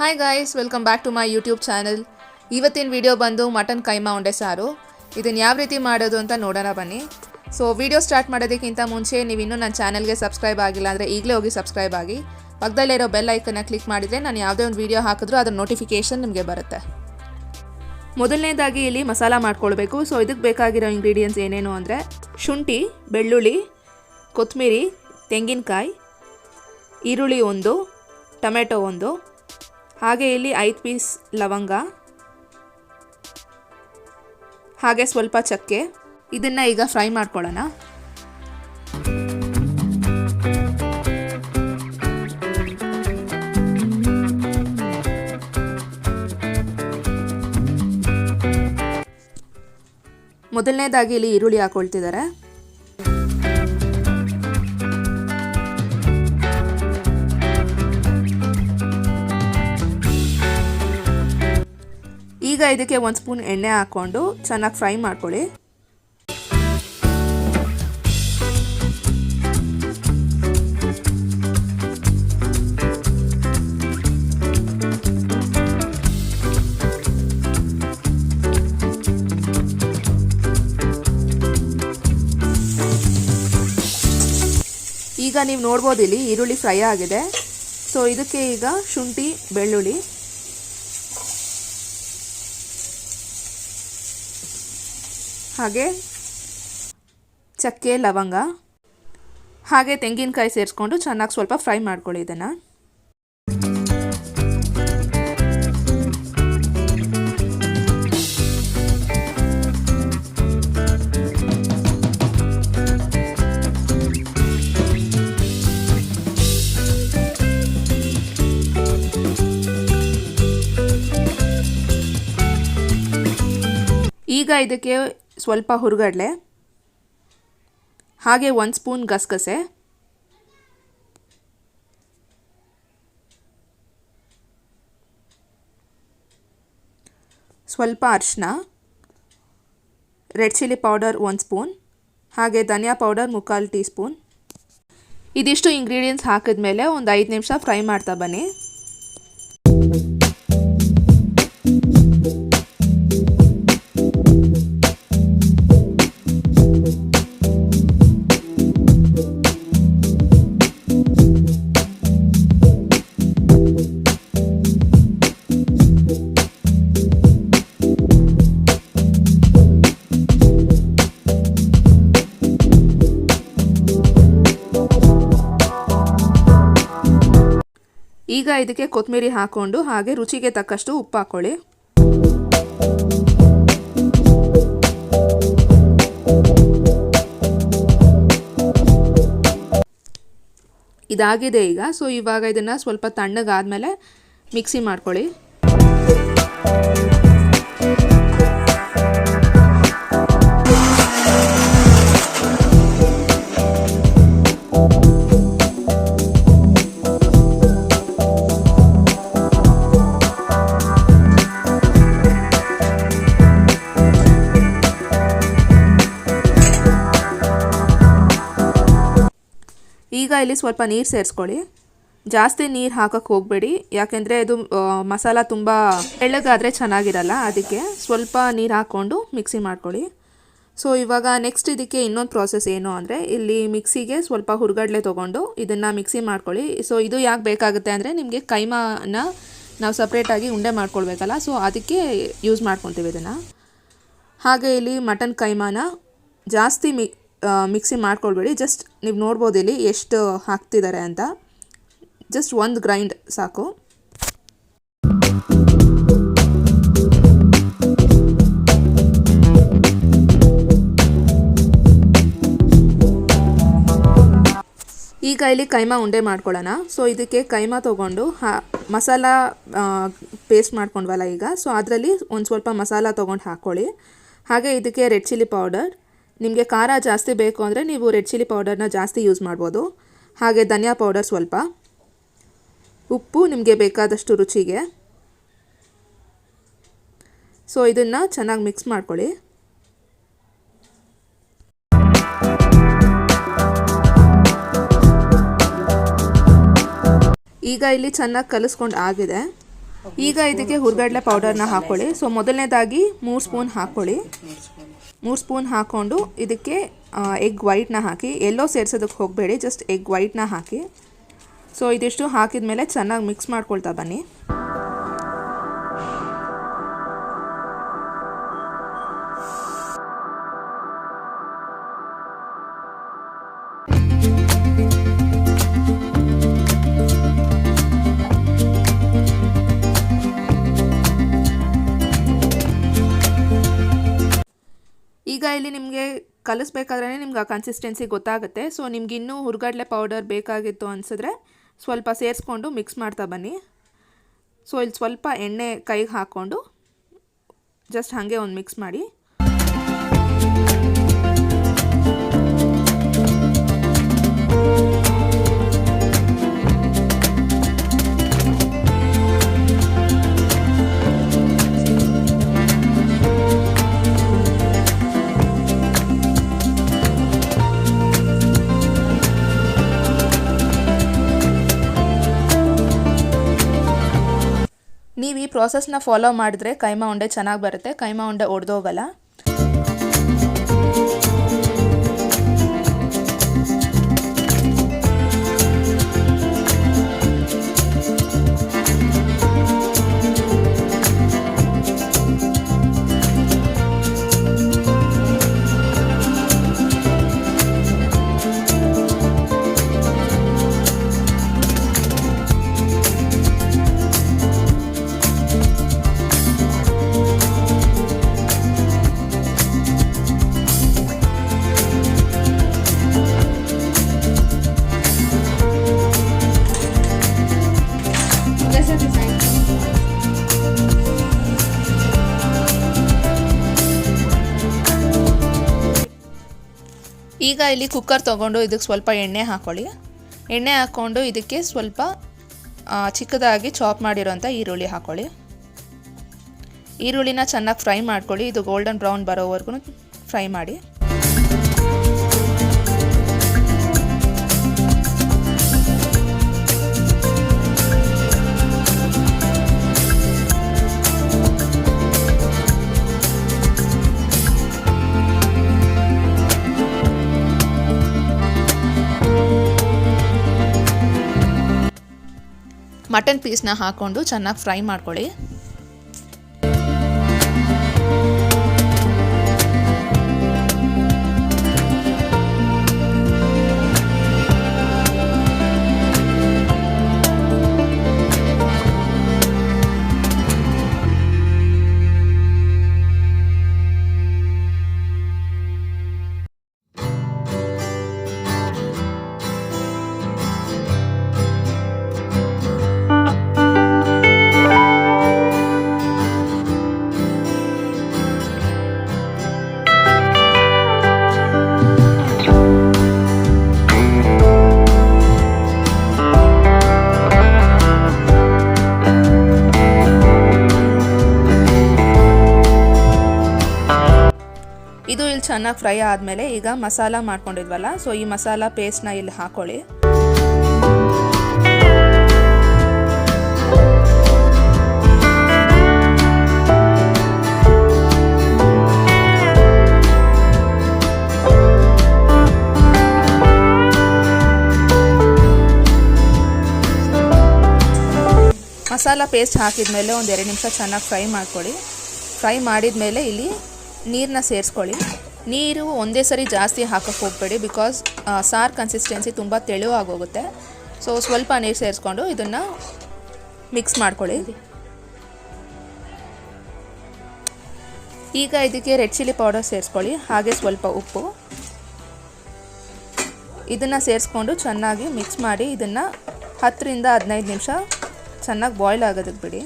Hi guys welcome back to my YouTube channel ಇವತ್ತಿನ video ಬಂದು mutton keema ಉಂಡೆ ಸಾರು. ಇದನ್ನು ಯಾವ ರೀತಿ ಮಾಡೋದು ಅಂತ ನೋಡೋಣ ಬನ್ನಿ. ಸೊ ವಿಡಿಯೋ ಸ್ಟಾರ್ಟ್ ಮಾಡೋದಕ್ಕಿಂತ ಮುಂಚೆ ನೀವು ಇನ್ನೂ ನನ್ನ ಚಾನಲ್ಗೆ ಸಬ್ಸ್ಕ್ರೈಬ್ ಆಗಿಲ್ಲ ಅಂದರೆ ಈಗಲೇ ಹೋಗಿ ಸಬ್ಸ್ಕ್ರೈಬ್ ಆಗಿ. ಪಕ್ಕದಲ್ಲಿರೋ ಬೆಲ್ ಐಕನ್ನ ಕ್ಲಿಕ್ ಮಾಡಿದರೆ ನಾನು ಯಾವುದೇ ಒಂದು ವಿಡಿಯೋ ಹಾಕಿದ್ರೂ ಅದರ ನೋಟಿಫಿಕೇಷನ್ ನಿಮಗೆ ಬರುತ್ತೆ. ಮೊದಲನೇದಾಗಿ ಇಲ್ಲಿ ಮಸಾಲ ಮಾಡ್ಕೊಳ್ಬೇಕು. ಸೊ ಇದಕ್ಕೆ ಬೇಕಾಗಿರೋ ಇಂಗ್ರೀಡಿಯೆಂಟ್ಸ್ ಏನೇನು ಅಂದರೆ ಶುಂಠಿ, ಬೆಳ್ಳುಳ್ಳಿ ಕೊತ್ತಂಬರಿ ತೆಂಗಿನಕಾಯಿ, ಈರುಳ್ಳಿ ಒಂದು, ಟೊಮೆಟೊ ಒಂದು ಹಾಗೆ ಇಲ್ಲಿ ಐದು ಪೀಸ್ ಲವಂಗ, ಹಾಗೆ ಸ್ವಲ್ಪ ಚಕ್ಕೆ. ಇದನ್ನು ಈಗ ಫ್ರೈ ಮಾಡ್ಕೊಳ್ಳೋಣ. ಮೊದಲನೇದಾಗಿ ಇಲ್ಲಿ ಈರುಳ್ಳಿ ಹಾಕೊಳ್ತಿದ್ದಾರೆ. ಈಗ ಇದಕ್ಕೆ ಒಂದು ಸ್ಪೂನ್ ಎಣ್ಣೆ ಹಾಕ್ಕೊಂಡು ಚೆನ್ನಾಗಿ ಫ್ರೈ ಮಾಡ್ಕೊಳ್ಳಿ. ಈಗ ನೀವು ನೋಡ್ಬೋದು ಇಲ್ಲಿ ಈರುಳ್ಳಿ ಫ್ರೈ ಆಗಿದೆ. ಸೊ ಇದಕ್ಕೆ ಈಗ ಶುಂಠಿ, ಬೆಳ್ಳುಳ್ಳಿ. ಹಾಗೆ ಚಕ್ಕೆ ಲವಂಗ ಹಾಗೆ ತೆಂಗಿನಕಾಯಿ ಸೇರಿಸ್ಕೊಂಡು ಚೆನ್ನಾಗಿ ಸ್ವಲ್ಪ ಫ್ರೈ ಮಾಡ್ಕೊಳ್ಳಿ ಇದನ್ನು. ಈಗ ಇದಕ್ಕೆ ಸ್ವಲ್ಪ ಹುರುಗಡಲೆ, ಹಾಗೆ ಒಂದು ಸ್ಪೂನ್ ಗಸಗಸೆ, ಸ್ವಲ್ಪ ಅರಿಶಿನ ರೆಡ್ ಚಿಲ್ಲಿ ಪೌಡರ್ ಒಂದು ಸ್ಪೂನ್, ಹಾಗೆ ಧನಿಯಾ ಪೌಡರ್ ಮುಕ್ಕಾಲು ಟೀ ಸ್ಪೂನ್ ಇದಿಷ್ಟು ಇಂಗ್ರೀಡಿಯೆಂಟ್ಸ್ ಹಾಕಿದ್ಮೇಲೆ ಒಂದು ಐದು ನಿಮಿಷ ಫ್ರೈ ಮಾಡ್ತಾ ಬನ್ನಿ. ಈಗ ಇದಕ್ಕೆ ಕೊತ್ತಂಬರಿ ಹಾಕ್ಕೊಂಡು ಹಾಗೆ ರುಚಿಗೆ ತಕ್ಕಷ್ಟು ಉಪ್ಪು ಹಾಕ್ಕೊಳ್ಳಿ ಇದಾಗಿದೆ ಈಗ. ಸೊ ಇವಾಗ ಇದನ್ನು ಸ್ವಲ್ಪ ತಣ್ಣಗಾದಮೇಲೆ ಮಿಕ್ಸಿ ಮಾಡ್ಕೊಳ್ಳಿ. ಇಲ್ಲಿ ಸ್ವಲ್ಪ ನೀರು ಸೇರಿಸ್ಕೊಳ್ಳಿ. ಜಾಸ್ತಿ ನೀರು ಹಾಕಕ್ಕೆ ಹೋಗಬೇಡಿ. ಯಾಕೆಂದರೆ ಇದು ಮಸಾಲ ತುಂಬ ಎಳ್ಳಗಾದರೆ ಚೆನ್ನಾಗಿರಲ್ಲ, ಅದಕ್ಕೆ ಸ್ವಲ್ಪ ನೀರು ಹಾಕ್ಕೊಂಡು ಮಿಕ್ಸಿ ಮಾಡ್ಕೊಳ್ಳಿ. ಸೊ, ಇವಾಗ ನೆಕ್ಸ್ಟ್ ಇದಕ್ಕೆ ಇನ್ನೊಂದು ಪ್ರಾಸೆಸ್ ಏನು ಅಂದರೆ, ಇಲ್ಲಿ ಮಿಕ್ಸಿಗೆ ಸ್ವಲ್ಪ ಹುರ್ಗಡ್ಲೆ ತೊಗೊಂಡು ಇದನ್ನು ಮಿಕ್ಸಿ ಮಾಡ್ಕೊಳ್ಳಿ. ಸೊ, ಇದು ಯಾಕೆ ಬೇಕಾಗುತ್ತೆ ಅಂದರೆ, ನಿಮಗೆ ಕೈಮಾನ ನಾವು ಸಪ್ರೇಟಾಗಿ ಉಂಡೆ ಮಾಡ್ಕೊಳ್ಬೇಕಲ್ಲ, ಸೊ, ಅದಕ್ಕೆ ಯೂಸ್ ಮಾಡ್ಕೊತೀವಿ ಇದನ್ನು. ಹಾಗೆ ಇಲ್ಲಿ ಮಟನ್ ಕೈಮಾನ ಜಾಸ್ತಿ ಮಿ ಮಿಕ್ಸಿ ಮಾಡ್ಕೊಳ್ಬೇಡಿ. ಜಸ್ಟ್ ನೀವು ನೋಡ್ಬೋದು ಇಲ್ಲಿ ಎಷ್ಟು ಹಾಕ್ತಿದ್ದಾರೆ ಅಂತ. ಜಸ್ಟ್ ಒಂದು ಗ್ರೈಂಡ್ ಸಾಕು. ಈಗ ಇಲ್ಲಿ ಕೈಮಾ ಉಂಡೆ ಮಾಡ್ಕೊಳ್ಳೋಣ. ಸೊ ಇದಕ್ಕೆ ಕೈಮಾ ತೊಗೊಂಡು ಹಾ, ಮಸಾಲ ಪೇಸ್ಟ್ ಮಾಡ್ಕೊಂಡ್ವಲ್ಲ ಈಗ. ಸೊ ಅದರಲ್ಲಿ ಒಂದು ಸ್ವಲ್ಪ ಮಸಾಲ ತೊಗೊಂಡು ಹಾಕ್ಕೊಳ್ಳಿ. ಹಾಗೆ ಇದಕ್ಕೆ ರೆಡ್ ಚಿಲ್ಲಿ ಪೌಡರ್ ನಿಮಗೆ ಖಾರ ಜಾಸ್ತಿ ಬೇಕು ಅಂದರೆ ನೀವು ರೆಡ್ ಚಿಲ್ಲಿ ಪೌಡರ್ನ ಜಾಸ್ತಿ ಯೂಸ್ ಮಾಡ್ಬೋದು. ಹಾಗೆ ಧನಿಯಾ ಪೌಡರ್ ಸ್ವಲ್ಪ. ಉಪ್ಪು ನಿಮಗೆ ಬೇಕಾದಷ್ಟು ರುಚಿಗೆ. ಸೊ ಇದನ್ನು ಚೆನ್ನಾಗಿ ಮಿಕ್ಸ್ ಮಾಡ್ಕೊಳ್ಳಿ. ಈಗ ಇಲ್ಲಿ ಚೆನ್ನಾಗಿ ಕಲಿಸ್ಕೊಂಡು ಆಗಿದೆ. ಈಗ ಇದಕ್ಕೆ ಹುರ್ಗಡ್ಲೆ ಪೌಡರ್ನ ಹಾಕ್ಕೊಳ್ಳಿ ಸೊ ಮೊದಲನೇದಾಗಿ ಮೂರು ಸ್ಪೂನ್ ಹಾಕ್ಕೊಳ್ಳಿ ಮೂರು ಸ್ಪೂನ್ ಹಾಕ್ಕೊಂಡು ಇದಕ್ಕೆ ಎಗ್ ವೈಟ್ನ ಹಾಕಿ. ಎಲ್ಲೋ ಸೇರ್ಸೋದಕ್ಕೆ ಹೋಗಬೇಡಿ ಜಸ್ಟ್ ಎಗ್ ವೈಟ್ನ ಹಾಕಿ. ಸೊ ಇದಿಷ್ಟು ಹಾಕಿದ ಮೇಲೆ ಚೆನ್ನಾಗಿ ಮಿಕ್ಸ್ ಮಾಡ್ಕೊಳ್ತಾ ಬನ್ನಿ. ಇಲ್ಲಿ ನಿಮಗೆ ಕಲಿಸ್ಬೇಕಾದ್ರೆ ನಿಮ್ಗೆ ಆ ಕನ್ಸಿಸ್ಟೆನ್ಸಿ ಗೊತ್ತಾಗುತ್ತೆ. ಸೊ ನಿಮ್ಗೆ ಇನ್ನೂ ಹುರ್ಗಡ್ಲೆ ಪೌಡರ್ ಬೇಕಾಗಿತ್ತು ಅನಿಸಿದ್ರೆ ಸ್ವಲ್ಪ ಸೇರಿಸ್ಕೊಂಡು ಮಿಕ್ಸ್ ಮಾಡ್ತಾ ಬನ್ನಿ. ಸೊ ಇಲ್ಲಿ ಸ್ವಲ್ಪ ಎಣ್ಣೆ ಕೈಗೆ ಹಾಕ್ಕೊಂಡು ಜಸ್ಟ್ ಹಾಗೆ ಒಂದು ಮಿಕ್ಸ್ ಮಾಡಿ. ಪ್ರಾಸೆಸ್ನ ಫಾಲೋ ಮಾಡಿದ್ರೆ ಕೈಮಾ ಉಂಡೆ ಚೆನ್ನಾಗಿ ಬರುತ್ತೆ. ಕೈಮಾ ಉಂಡೆ ಒಡೆದೋಗಲ್ಲ. ಈಗ ಇಲ್ಲಿ ಕುಕ್ಕರ್ ತೊಗೊಂಡು ಇದಕ್ಕೆ ಸ್ವಲ್ಪ ಎಣ್ಣೆ ಹಾಕ್ಕೊಳ್ಳಿ ಎಣ್ಣೆ ಹಾಕ್ಕೊಂಡು ಇದಕ್ಕೆ ಸ್ವಲ್ಪ ಚಿಕ್ಕದಾಗಿ ಚಾಪ್ ಮಾಡಿರೋಂಥ ಈರುಳ್ಳಿ ಹಾಕ್ಕೊಳ್ಳಿ ಈರುಳ್ಳಿನ ಚೆನ್ನಾಗಿ ಫ್ರೈ ಮಾಡ್ಕೊಳ್ಳಿ. ಇದು ಗೋಲ್ಡನ್ ಬ್ರೌನ್ ಬರೋವರೆಗೂ ಫ್ರೈ ಮಾಡಿ. ಮಟನ್ ಪೀಸ್ನ ಹಾಕ್ಕೊಂಡು ಚೆನ್ನಾಗಿ ಫ್ರೈ ಮಾಡ್ಕೊಳ್ಳಿ. ಚೆನ್ನಾಗಿ ಫ್ರೈ ಆದಮೇಲೆ ಈಗ ಮಸಾಲ ಮಾಡ್ಕೊಂಡಿದ್ವಲ್ಲ ಸೊ ಈ ಮಸಾಲ ಪೇಸ್ಟ್ನ ಇಲ್ಲಿ ಹಾಕೊಳ್ಳಿ. ಮಸಾಲ ಪೇಸ್ಟ್ ಹಾಕಿದ ಒಂದು ಎರಡು ನಿಮಿಷ ಚೆನ್ನಾಗಿ ಫ್ರೈ ಮಾಡ್ಕೊಳ್ಳಿ. ಫ್ರೈ ಮಾಡಿದ ಮೇಲೆ ಇಲ್ಲಿ ನೀರನ್ನ ಸೇರಿಸ್ಕೊಳ್ಳಿ. ನೀರು ಒಂದೇ ಸರಿ ಜಾಸ್ತಿ ಹಾಕಕ್ಕೆ ಹೋಗಬೇಡಿ ಬಿಕಾಸ್ ಸಾರು ಕನ್ಸಿಸ್ಟೆನ್ಸಿ ತುಂಬ ತೆಳುವಾಗೋಗುತ್ತೆ ಸೊ ಸ್ವಲ್ಪ ನೀರು ಸೇರಿಸ್ಕೊಂಡು ಇದನ್ನು ಮಿಕ್ಸ್ ಮಾಡ್ಕೊಳ್ಳಿ. ಈಗ ಇದಕ್ಕೆ ರೆಡ್ ಚಿಲ್ಲಿ ಪೌಡರ್ ಸೇರಿಸ್ಕೊಳ್ಳಿ, ಹಾಗೆ ಸ್ವಲ್ಪ ಉಪ್ಪು. ಇದನ್ನು ಸೇರಿಸ್ಕೊಂಡು ಚೆನ್ನಾಗಿ ಮಿಕ್ಸ್ ಮಾಡಿ ಇದನ್ನು ಹತ್ತರಿಂದ ಹದಿನೈದು ನಿಮಿಷ ಚೆನ್ನಾಗಿ ಬಾಯ್ಲ್ ಆಗೋದಕ್ಕೆ ಬಿಡಿ.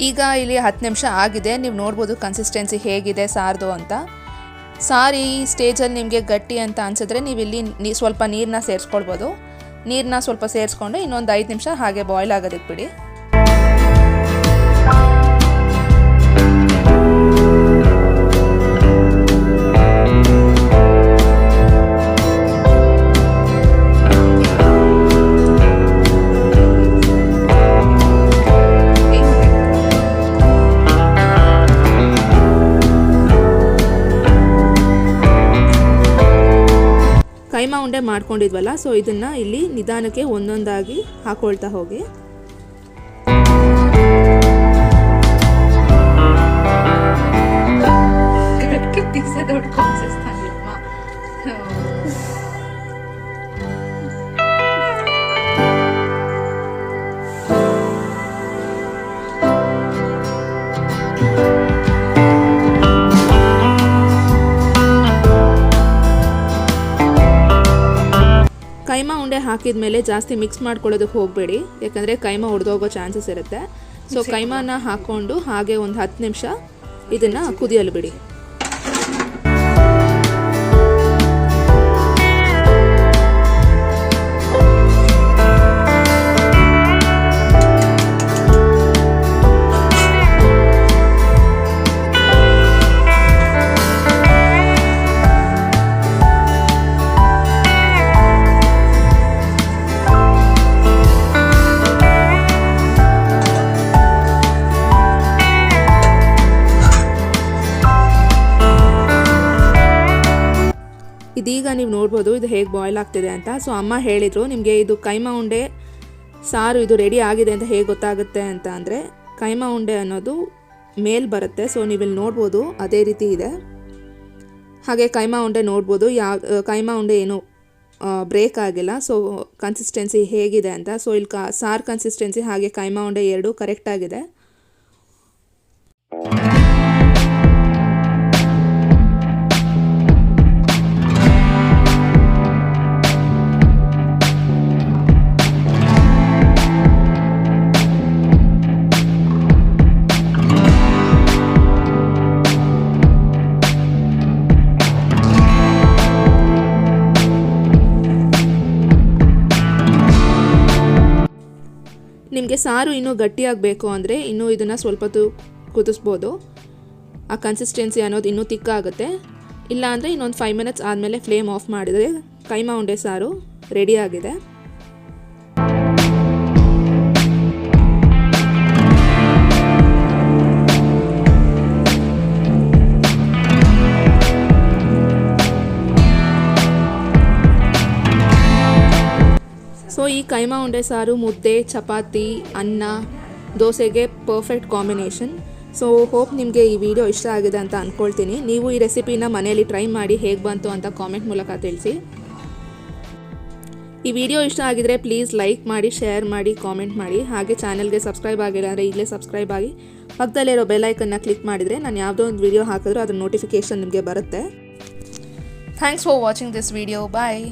ಈಗ ಇಲ್ಲಿ ಹತ್ತು ನಿಮಿಷ ಆಗಿದೆ. ನೀವು ನೋಡ್ಬೋದು ಕನ್ಸಿಸ್ಟೆನ್ಸಿ ಹೇಗಿದೆ ಸಾರ್ದು ಅಂತ. ಸಾರಿ ಈ ಸ್ಟೇಜಲ್ಲಿ ನಿಮಗೆ ಗಟ್ಟಿ ಅಂತ ಅನ್ಸಿದ್ರೆ ನೀವು ಇಲ್ಲಿ ನೀ, ಸ್ವಲ್ಪ ನೀರನ್ನ ಸೇರಿಸ್ಕೊಳ್ಬೋದು. ನೀರನ್ನ ಸ್ವಲ್ಪ ಸೇರಿಸ್ಕೊಂಡು ಇನ್ನೊಂದು ಐದು ನಿಮಿಷ ಹಾಗೆ ಬಾಯ್ಲ್ ಆಗೋದಕ್ಕೆ ಬಿಡಿ. ಮಾಡ್ಕೊಂಡಿದ್ವಲ್ಲ ಸೊ ಇದನ್ನು ಇಲ್ಲಿ ನಿಧಾನಕ್ಕೆ ಒಂದೊಂದಾಗಿ ಹಾಕೊಳ್ತಾ ಹೋಗಿ. ಹಾಕಿದ ಮೇಲೆ ಜಾಸ್ತಿ ಮಿಕ್ಸ್ ಮಾಡ್ಕೊಳ್ಳೋದಕ್ಕೆ ಹೋಗಬೇಡಿ. ಯಾಕಂದರೆ ಕೈಮ ಒಡೆದೋಗೋ ಚಾನ್ಸಸ್ ಇರುತ್ತೆ. ಸೊ ಕೈಮಾನ ಹಾಕ್ಕೊಂಡು ಹಾಗೆ ಒಂದು ಹತ್ತು ನಿಮಿಷ ಇದನ್ನು ಕುದಿಯಲು ಬಿಡಿ. ನೋಡ್ಬೋದು, ಇದು ಹೇಗೆ ಬಾಯ್ಲ್ ಆಗ್ತಿದೆ ಅಂತ. ಸೊ ಅಮ್ಮ ಹೇಳಿದರು, ನಿಮಗೆ ಇದು ಕೈಮಾ ಉಂಡೆ ಸಾರು ಇದು ರೆಡಿ ಆಗಿದೆ ಅಂತ ಹೇಗೆ ಗೊತ್ತಾಗುತ್ತೆ ಅಂತ ಅಂದರೆ, ಕೈಮಾ ಉಂಡೆ ಅನ್ನೋದು ಮೇಲ್ ಬರುತ್ತೆ ಸೊ ನೀವಿಲ್ಲಿ ನೋಡ್ಬೋದು, ಅದೇ ರೀತಿ ಇದೆ. ಹಾಗೆ ಕೈಮಾ ಉಂಡೆ ನೋಡ್ಬೋದು ಯಾವ ಕೈಮಾ ಉಂಡೆ ಏನು ಬ್ರೇಕ್ ಆಗಿಲ್ಲ ಸೊ ಕನ್ಸಿಸ್ಟೆನ್ಸಿ ಹೇಗಿದೆ ಅಂತ. ಸೊ ಇಲ್ಲಿ ಕಾ, ಸಾರ್ ಕನ್ಸಿಸ್ಟೆನ್ಸಿ ಹಾಗೆ ಕೈಮಾ ಉಂಡೆ ಎರಡೂ ಕರೆಕ್ಟಾಗಿದೆ ನಿಮಗೆ ಸಾರು ಇನ್ನೂ ಗಟ್ಟಿಯಾಗಬೇಕು ಅಂದರೆ ಇನ್ನೂ ಇದನ್ನು ಸ್ವಲ್ಪ ಹೊತ್ತು ಕುದಿಸ್ಬೋದು. ಆ ಕನ್ಸಿಸ್ಟೆನ್ಸಿ ಅನ್ನೋದು ಇನ್ನೂ ತಿಕ್ಕಾಗುತ್ತೆ. ಇಲ್ಲ ಅಂದರೆ ಇನ್ನೊಂದು ಫೈವ್ ಮಿನಿಟ್ಸ್ ಆದಮೇಲೆ ಫ್ಲೇಮ್ ಆಫ್ ಮಾಡಿದರೆ ಕೈಮಾ ಉಂಡೆ ಸಾರು ರೆಡಿಯಾಗಿದೆ ಈ ಕೈಮಾ ಉಂಡೆ ಸಾರು, ಮುದ್ದೆ, ಚಪಾತಿ, ಅನ್ನ, ದೋಸೆಗೆ ಪರ್ಫೆಕ್ಟ್ ಕಾಂಬಿನೇಷನ್ ಸೊ ಹೋಪ್ ನಿಮಗೆ ಈ ವಿಡಿಯೋ ಇಷ್ಟ ಆಗಿದೆ ಅಂತ ಅಂದ್ಕೊಳ್ತೀನಿ ನೀವು ಈ ರೆಸಿಪಿನ ಮನೆಯಲ್ಲಿ ಟ್ರೈ ಮಾಡಿ ಹೇಗೆ ಬಂತು ಅಂತ ಕಾಮೆಂಟ್ ಮೂಲಕ ತಿಳಿಸಿ. ಈ ವಿಡಿಯೋ ಇಷ್ಟ ಆಗಿದ್ರೆ ಪ್ಲೀಸ್ ಲೈಕ್ ಮಾಡಿ ಶೇರ್ ಮಾಡಿ ಕಾಮೆಂಟ್ ಮಾಡಿ. ಹಾಗೆ ಚಾನಲ್ಗೆ ಸಬ್ಸ್ಕ್ರೈಬ್ ಆಗಿಲ್ಲ ಅಂದರೆ ಇಲ್ಲೇ ಸಬ್ಸ್ಕ್ರೈಬ್ ಆಗಿ ಪಕ್ಕದಲ್ಲಿರೋ ಬೆಲ್ಲೈಕನ್ನ ಕ್ಲಿಕ್ ಮಾಡಿದರೆ ನಾನು ಯಾವುದೋ ಒಂದು ವಿಡಿಯೋ ಹಾಕಿದ್ರೂ ಅದರ ನೋಟಿಫಿಕೇಷನ್ ನಿಮಗೆ ಬರುತ್ತೆ. Thanks for watching this video bye